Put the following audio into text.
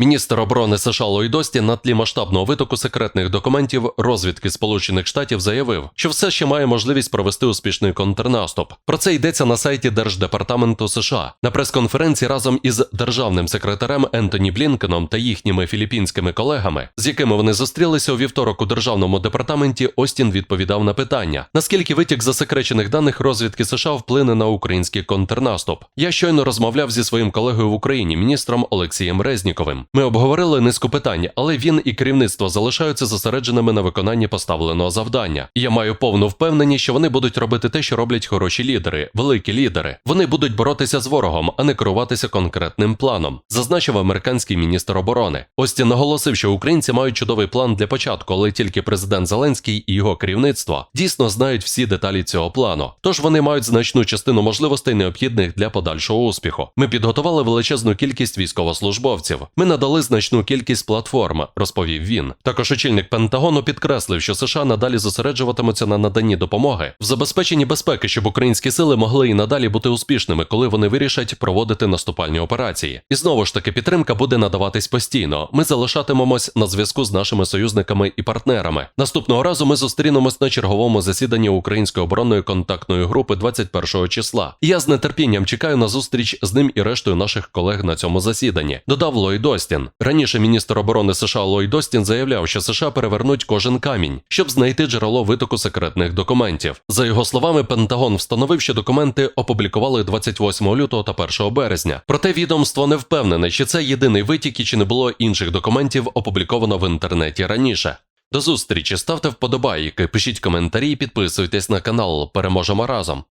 Міністр оборони США Ллойд Остін на тлі масштабного витоку секретних документів розвідки Сполучених Штатів заявив, що все ще має можливість провести успішний контрнаступ. Про це йдеться на сайті Держдепартаменту США. На прес-конференції разом із державним секретарем Ентоні Блінкеном та їхніми філіппінськими колегами, з якими вони зустрілися у вівторок у державному департаменті, Остін відповідав на питання: наскільки витік засекречених даних розвідки США вплине на український контрнаступ. Я щойно розмовляв зі своїм колегою в Україні, міністром Олексієм Резніковим. Ми обговорили низку питань, але він і керівництво залишаються зосередженими на виконанні поставленого завдання. Я маю повну впевненість, що вони будуть робити те, що роблять хороші лідери, великі лідери. Вони будуть боротися з ворогом, а не керуватися конкретним планом, зазначив американський міністр оборони. Остін наголосив, що українці мають чудовий план для початку, але тільки президент Зеленський і його керівництво дійсно знають всі деталі цього плану. Тож вони мають значну частину можливостей необхідних для подальшого успіху. Ми підготували величезну кількість військовослужбовців. Ми надали значну кількість платформ, розповів він. Також очільник Пентагону підкреслив, що США надалі зосереджуватимуться на наданні допомоги в забезпеченні безпеки, щоб українські сили могли і надалі бути успішними, коли вони вирішать проводити наступальні операції. І знову ж таки, підтримка буде надаватись постійно. Ми залишатимемось на зв'язку з нашими союзниками і партнерами. Наступного разу ми зустрінемось на черговому засіданні Української оборонної контактної групи 21 числа. Я з нетерпінням чекаю на зустріч з ним і рештою наших колег на цьому засіданні. Додав Ллойд Остін. Раніше міністр оборони США Ллойд Остін заявляв, що США перевернуть кожен камінь, щоб знайти джерело витоку секретних документів. За його словами, Пентагон встановив, що документи опублікували 28 лютого та 1 березня. Проте відомство не впевнене, чи це єдиний витік і чи не було інших документів опубліковано в інтернеті раніше. До зустрічі, ставте вподобайки, пишіть коментарі, підписуйтесь на канал. Переможемо разом.